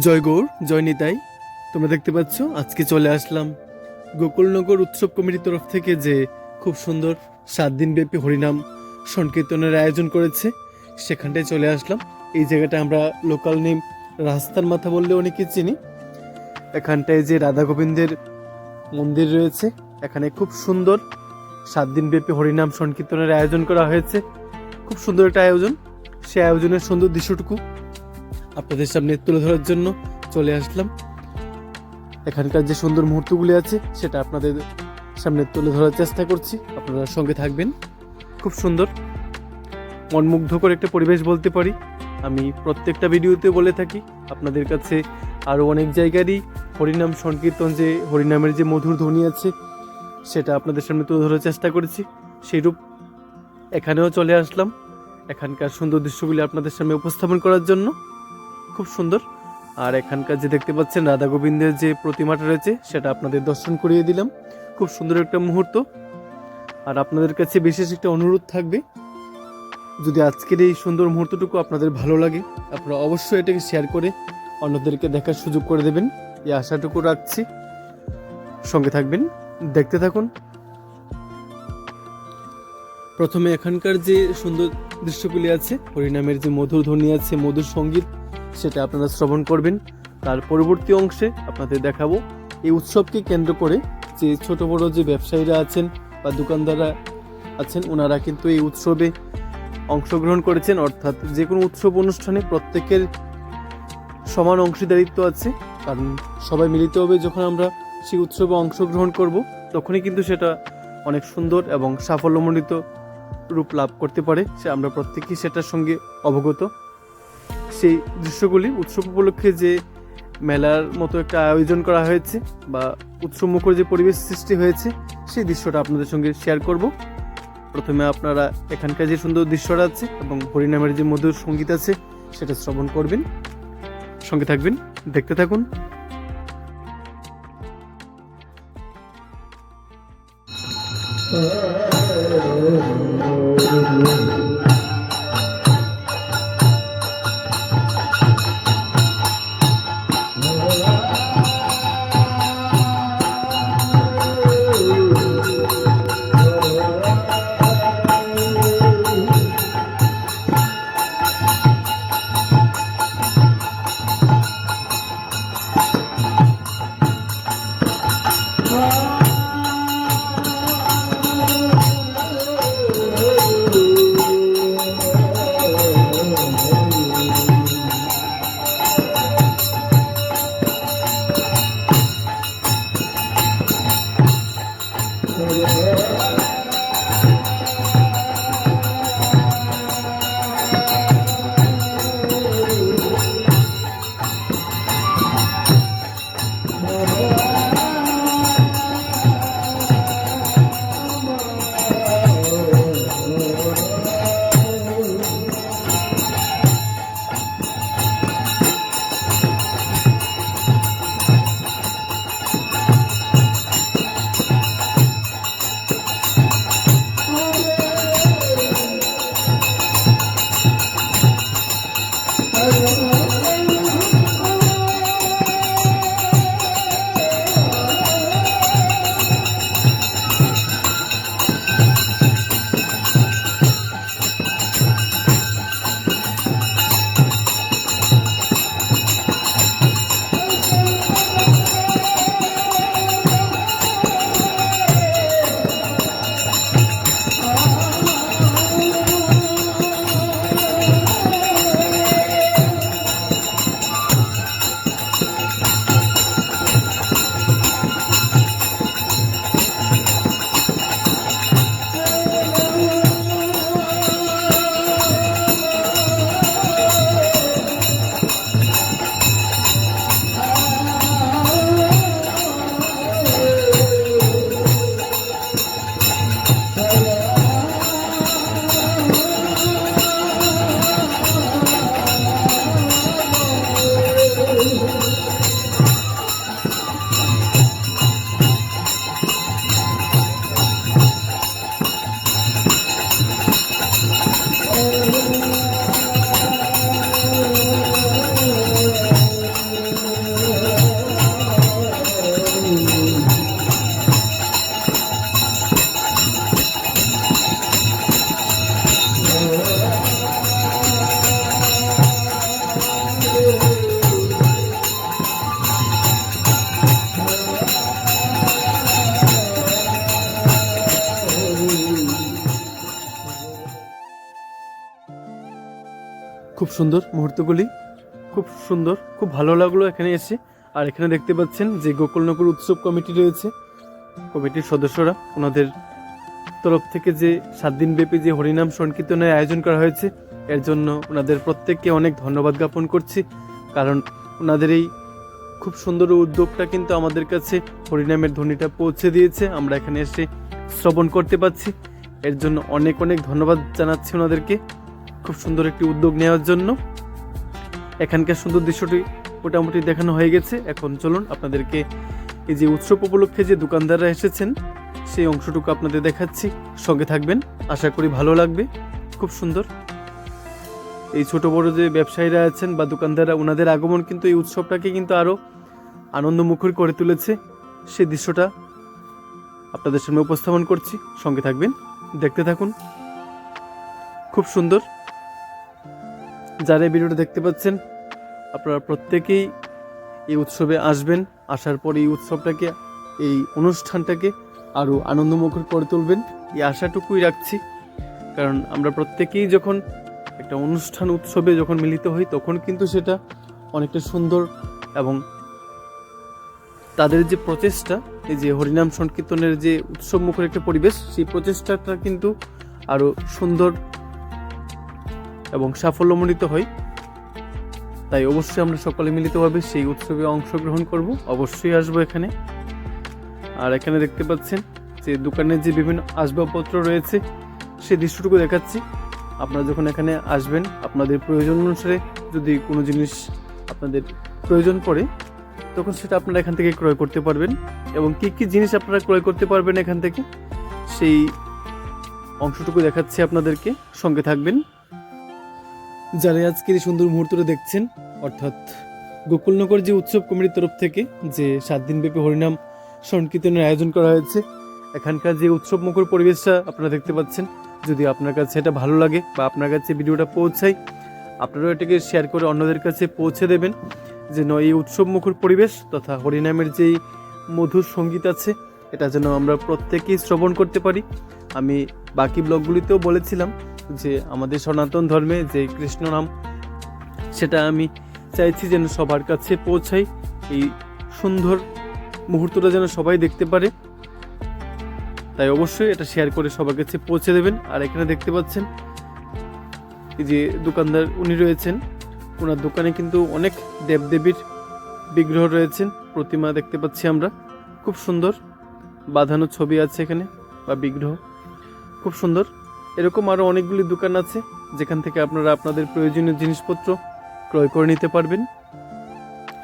জয় গৌর, জয় নিতাই। তোমরা দেখতে পাচ্ছ, আজকে চলে আসলাম গোকুলনগর উৎসব কমিটির তরফ থেকে যে খুব সুন্দর সাত দিন ব্যাপী হরিনাম সংকীর্তনের আয়োজন করেছে, সেখানটায় চলে আসলাম। এই জায়গাটা আমরা লোকাল নেম রাস্তার মাথা বললে অনেকে চিনি। এখানটায় যে রাধা গোবিন্দের মন্দির রয়েছে, এখানে খুব সুন্দর সাত দিন ব্যাপী হরিনাম সংকীর্তনের আয়োজন করা হয়েছে। খুব সুন্দর একটা আয়োজন। সে আয়োজনের সুন্দর দৃশ্যটুকু আপনাদের সামনে তুলে ধরার জন্য চলে আসলাম। এখানকার যে সুন্দর মুহূর্তগুলি আছে, সেটা আপনাদের সামনে তুলে ধরার চেষ্টা করছি। আপনারা সঙ্গে থাকবেন। খুব সুন্দর। মনমুগ্ধকর একটা পরিবেশ বলতে পারি। আমি প্রত্যেকটা ভিডিওতে বলে থাকি, আপনাদের কাছে আরও অনেক জায়গারই হরিনাম সংকীর্তন যে, হরিনামের যে মধুর ধ্বনি আছে, সেটা আপনাদের সামনে তুলে ধরার চেষ্টা করেছি। সেইরূপ এখানেও চলে আসলাম। এখানকার সুন্দর দৃশ্যগুলি আপনাদের সামনে উপস্থাপন করার জন্য। খুব সুন্দর। আর এখানকার যে দেখতে পাচ্ছেন রাধা গোবিন্দের যে প্রতিমাটা রয়েছে, সেটা আপনাদের দর্শন করিয়ে দিলাম। খুব সুন্দর একটা মুহূর্ত। আর আপনাদের কাছে বিশেষ একটা অনুরোধ থাকবে, যদি আজকের এই সুন্দর মুহূর্তটুকু আপনাদের ভালো লাগে, আপনারা অবশ্যই এটাকে শেয়ার করে অন্যদেরকে দেখার সুযোগ করে দেবেন। এই আশাটুকু রাখছি। সঙ্গে থাকবেন, দেখতে থাকুন। প্রথমে এখানকার যে সুন্দর দৃশ্যগুলি আছে, হরিনামের যে মধুর ধ্বনি আছে, মধুর সংগীত সেটা আপনারা শ্রবণ করবেন। তার পরবর্তী অংশে আপনাদের দেখাবো এই উৎসবকে কেন্দ্র করে যে ছোট বড় যে ব্যবসায়ীরা আছেন বা দোকানদাররা আছেন, ওনারা কিন্তু এই উৎসবে অংশগ্রহণ করেছেন। অর্থাৎ যে কোনো উৎসব অনুষ্ঠানে প্রত্যেকের সমান অংশীদারিত্ব আছে। কারণ সবাই মিলিত হবে যখন আমরা সেই উৎসবে অংশগ্রহণ করব, তখনই কিন্তু সেটা অনেক সুন্দর এবং সাফল্যমণ্ডিত রূপ লাভ করতে পারে। সে আমরা প্রত্যেকেই সেটার সঙ্গে অবগত। সেই দৃশ্যগুলি উৎসব উপলক্ষে যে মেলার মতো একটা আয়োজন করা হয়েছে বা উৎসবমুখর যে পরিবেশ সৃষ্টি হয়েছে, সেই দৃশ্যটা আপনাদের সঙ্গে শেয়ার করব। প্রথমে আপনারা এখানকার যে সুন্দর দৃশ্যটা আছে এবং হরিনামের যে মধুর সংগীত আছে, সেটা শ্রবণ করবেন। সঙ্গে থাকবেন, দেখতে থাকুন। Oh খুব সুন্দর মুহূর্তগুলি। খুব সুন্দর, খুব ভালো লাগল এখানে এসে। আর এখানে দেখতে পাচ্ছেন যে গোকুলনগর উৎসব কমিটি রয়েছে। কমিটির সদস্যরা ওনাদের তরফ থেকে যে সাত দিন ব্যাপী যে হরিনাম সংকীর্তনের আয়োজন করা হয়েছে, এর জন্য ওনাদের প্রত্যেককে অনেক ধন্যবাদ জ্ঞাপন করছি। কারণ ওনাদের এই খুব সুন্দর উদ্যোগটা কিন্তু আমাদের কাছে হরিনামের ধ্বনিটা পৌঁছে দিয়েছে। আমরা এখানে এসে শ্রবণ করতে পাচ্ছি এর জন্য অনেক অনেক ধন্যবাদ জানাচ্ছি ওনাদেরকে। খুব সুন্দর একটি উদ্যোগ নেওয়ার জন্য। এখানকার সুন্দর দৃশ্যটি মোটামুটি দেখানো হয়ে গেছে। এখন চলুন আপনাদেরকে এই যে উৎসব উপলক্ষে যে দোকানদাররা এসেছেন, সেই অংশটুকু আপনাদের দেখাচ্ছি। সঙ্গে থাকবেন, আশা করি ভালো লাগবে। খুব সুন্দর। এই ছোট বড় যে ব্যবসায়ীরা আছেন বা দোকানদাররা ওনাদের আগমন কিন্তু এই উৎসবটাকে কিন্তু আরও আনন্দমুখর করে তুলেছে। সেই দৃশ্যটা আপনাদের সামনে উপস্থাপন করছি। সঙ্গে থাকবেন, দেখতে থাকুন। খুব সুন্দর। যারা এই ভিডিওটা দেখতে পাচ্ছেন, আপনারা প্রত্যেকেই এই উৎসবে আসবেন, আসার পর এই উৎসবটাকে, এই অনুষ্ঠানটাকে আরও আনন্দমুখর করে তুলবেন। এই আশাটুকুই রাখছি, কারণ আমরা প্রত্যেকেই যখন একটা অনুষ্ঠান উৎসবে যখন মিলিত হই, তখন কিন্তু সেটা অনেকটা সুন্দর এবং তাদের যে প্রচেষ্টা, এই যে হরিনাম সংকীর্তনের যে উৎসবমুখর একটা পরিবেশ, সেই প্রচেষ্টাটা কিন্তু আরও সুন্দর এবং সাফল্যমণ্ডিত হয় তাই অবশ্যই আমরা সকলে মিলিতভাবে সেই উৎসবে অংশগ্রহণ করব। অবশ্যই আসব এখানে। আর এখানে দেখতে পাচ্ছেন যে দোকানের যে বিভিন্ন আসবাবপত্র রয়েছে, সেই দৃশ্যটুকু দেখাচ্ছি। আপনারা যখন এখানে আসবেন, আপনাদের প্রয়োজন অনুসারে যদি কোনো জিনিস আপনাদের প্রয়োজন পড়ে, তখন সেটা আপনারা এখান থেকে ক্রয় করতে পারবেন। এবং কী কী জিনিস আপনারা ক্রয় করতে পারবেন এখান থেকে, সেই অংশটুকু দেখাচ্ছি আপনাদেরকে। সঙ্গে থাকবেন। যারা আজকের এই সুন্দর মুহূর্তটা দেখছেন, অর্থাৎ গোকুলনগর যে উৎসব কমিটির তরফ থেকে যে সাত দিনব্যাপী হরিনাম সংকীর্তনের আয়োজন করা হয়েছে, এখানকার যে উৎসব মুখর পরিবেশটা আপনারা দেখতে পাচ্ছেন। যদি আপনার কাছে এটা ভালো লাগে বা আপনার কাছে ভিডিওটা পৌঁছায়, আপনারাও এটাকে শেয়ার করে অন্যদের কাছে পৌঁছে দেবেন যেন এই উৎসব মুখর পরিবেশ তথা হরিনামের যেই মধুর সংগীত আছে, এটা যেন আমরা প্রত্যেকেই শ্রবণ করতে পারি। আমি বাকি ব্লগগুলিতেও বলেছিলাম যে আমাদের সনাতন ধর্মে যে কৃষ্ণ নাম, সেটা আমি চাইছি যেন সবার কাছে পৌঁছাই এই সুন্দর মুহূর্তটা যেন সবাই দেখতে পারে। তাই অবশ্যই এটা শেয়ার করে সবার কাছে পৌঁছে দেবেন। আর এখানে দেখতে পাচ্ছেন, এই যে দোকানদার উনি রয়েছেন। ওনার দোকানে কিন্তু অনেক দেবদেবীর বিগ্রহ রয়েছেন। প্রতিমা দেখতে পাচ্ছি আমরা। খুব সুন্দর বাঁধানো ছবি আছে এখানে, বা বিগ্রহ। খুব সুন্দর। এরকম আরও অনেকগুলি দোকান আছে, যেখান থেকে আপনারা আপনাদের প্রয়োজনীয় জিনিসপত্র ক্রয় করে নিতে পারবেন।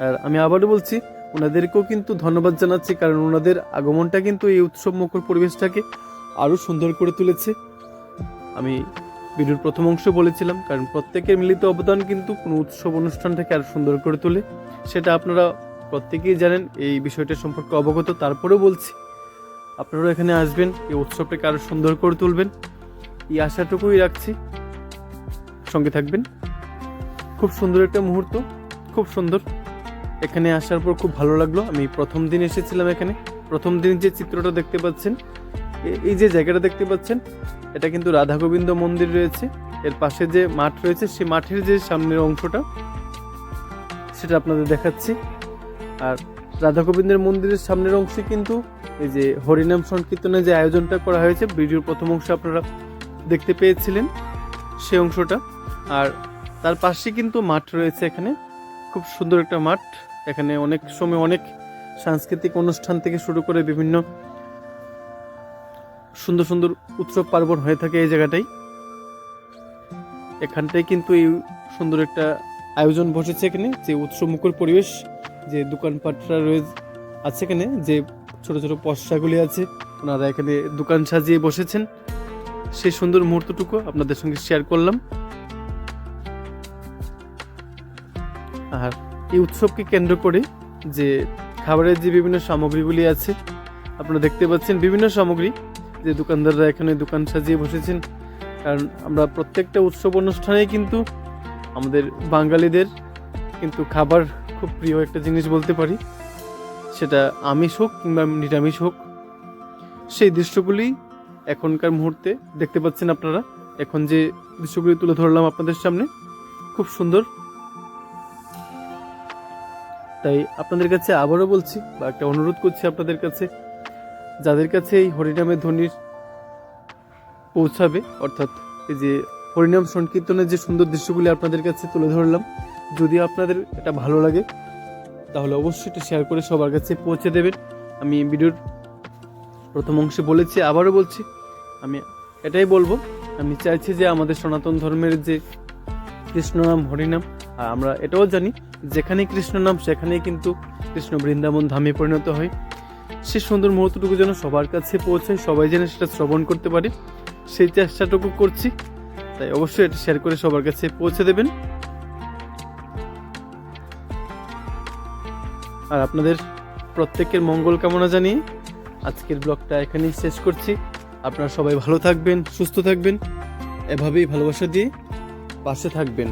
আর আমি আবারও বলছি, ওনাদেরকেও কিন্তু ধন্যবাদ জানাচ্ছি, কারণ ওনাদের আগমনটা কিন্তু এই উৎসব মুখর পরিবেশটাকে আরও সুন্দর করে তুলেছে। আমি ভিডিওর প্রথম অংশ বলেছিলাম, কারণ প্রত্যেকের মিলিত অবদান কিন্তু কোনো উৎসব অনুষ্ঠানটাকে আরও সুন্দর করে তোলে। সেটা আপনারা প্রত্যেকেই জানেন, এই বিষয়টা সম্পর্কে অবগত। তারপরেও বলছি, আপনারাও এখানে আসবেন, এই উৎসবটাকে আরও সুন্দর করে তুলবেন। এই আশাটুকুই রাখছি। সঙ্গে থাকবেন। খুব সুন্দর একটা মুহূর্ত, খুব সুন্দর। এখানে আসার পর খুব ভালো লাগল। আমি প্রথম দিন এসেছিলাম এখানে। প্রথম দিন যে চিত্রটা দেখতে পাচ্ছেন এই যে জায়গাটা দেখতে পাচ্ছেন, এটা কিন্তু রাধা গোবিন্দ মন্দির রয়েছে। এর পাশে যে মাঠ রয়েছে, সেই মাঠের যে সামনের অংশটা, সেটা আপনাদের দেখাচ্ছি। আর রাধা গোবিন্দের মন্দিরের সামনের অংশে কিন্তু এই যে হরিনাম সংকীর্তনের যে আয়োজনটা করা হয়েছে, ভিডিওর প্রথম অংশে আপনারা দেখতে পেয়েছিলেন সে অংশটা। আর তার পাশে কিন্তু মাঠ রয়েছে এখানে। খুব সুন্দর একটা মাঠ। এখানে অনেক সময় অনেক সাংস্কৃতিক অনুষ্ঠান থেকে শুরু করে বিভিন্ন সুন্দর সুন্দর উৎসব পার্বণ হয়ে থাকে এই জায়গাটাই। এখানটায় কিন্তু এই সুন্দর একটা আয়োজন বসেছে এখানে। যে উৎসব মুখর পরিবেশ, যে দোকানপাটরা রয়েছে আছে এখানে, যে ছোট ছোট পশাগুলি আছে, ওনারা এখানে দোকান সাজিয়ে বসেছেন। সেই সুন্দর মুহূর্তটুকু আপনাদের সঙ্গে শেয়ার করলাম। আর এই উৎসবকে কেন্দ্র করে যে খাবারের যে বিভিন্ন সামগ্রীগুলি আছে, আপনারা দেখতে পাচ্ছেন বিভিন্ন সামগ্রী যে দোকানদাররা এখানে দোকান সাজিয়ে বসেছেন। কারণ আমরা প্রত্যেকটা উৎসব অনুষ্ঠানেই কিন্তু আমাদের বাঙালিদের কিন্তু খাবার খুব প্রিয় একটা জিনিস বলতে পারি। সেটা আমিষ হোক কিংবা নিরামিষ হোক, সেই দৃশ্যগুলি এখনকার মুহূর্তে দেখতে পাচ্ছেন আপনারা। এখন যে দৃশ্যগুলি তুলে ধরলাম আপনাদের সামনে, খুব সুন্দর। তাই আপনাদের কাছে আবারও বলছি বা একটা অনুরোধ করছি আপনাদের কাছে, যাদের কাছে এই হরিনামের ধ্বনির পৌঁছাবে, অর্থাৎ এই যে হরিনাম সংকীর্তনের যে সুন্দর দৃশ্যগুলি আপনাদের কাছে তুলে ধরলাম, যদি আপনাদের এটা ভালো লাগে, তাহলে অবশ্যই এটা শেয়ার করে সবার কাছে পৌঁছে দেবেন। আমি ভিডিওর প্রথম অংশে বলেছি, আবারও বলছি, আমি এটাই বলব। আমি চাইছি যে আমাদের সনাতন ধর্মের যে কৃষ্ণ নাম, হরিনাম আর আমরা এটাও জানি যেখানে কৃষ্ণ নাম, সেখানেই কিন্তু কৃষ্ণ বৃন্দাবন ধামে পরিণত হয়। সে সুন্দর মুহূর্তটুকু যেন সবার কাছে পৌঁছায়, সবাই যেন সেটা শ্রবণ করতে পারে, সেই চেষ্টাটুকু করছি। তাই অবশ্যই এটা শেয়ার করে সবার কাছে পৌঁছে দেবেন। আর আপনাদের প্রত্যেকের মঙ্গল কামনা জানিয়ে আজকের ব্লগটা এখানেই শেষ করছি। আপনারা সবাই ভালো থাকবেন, সুস্থ থাকবেন। এভাবেই ভালোবাসা দিয়ে পাশে থাকবেন।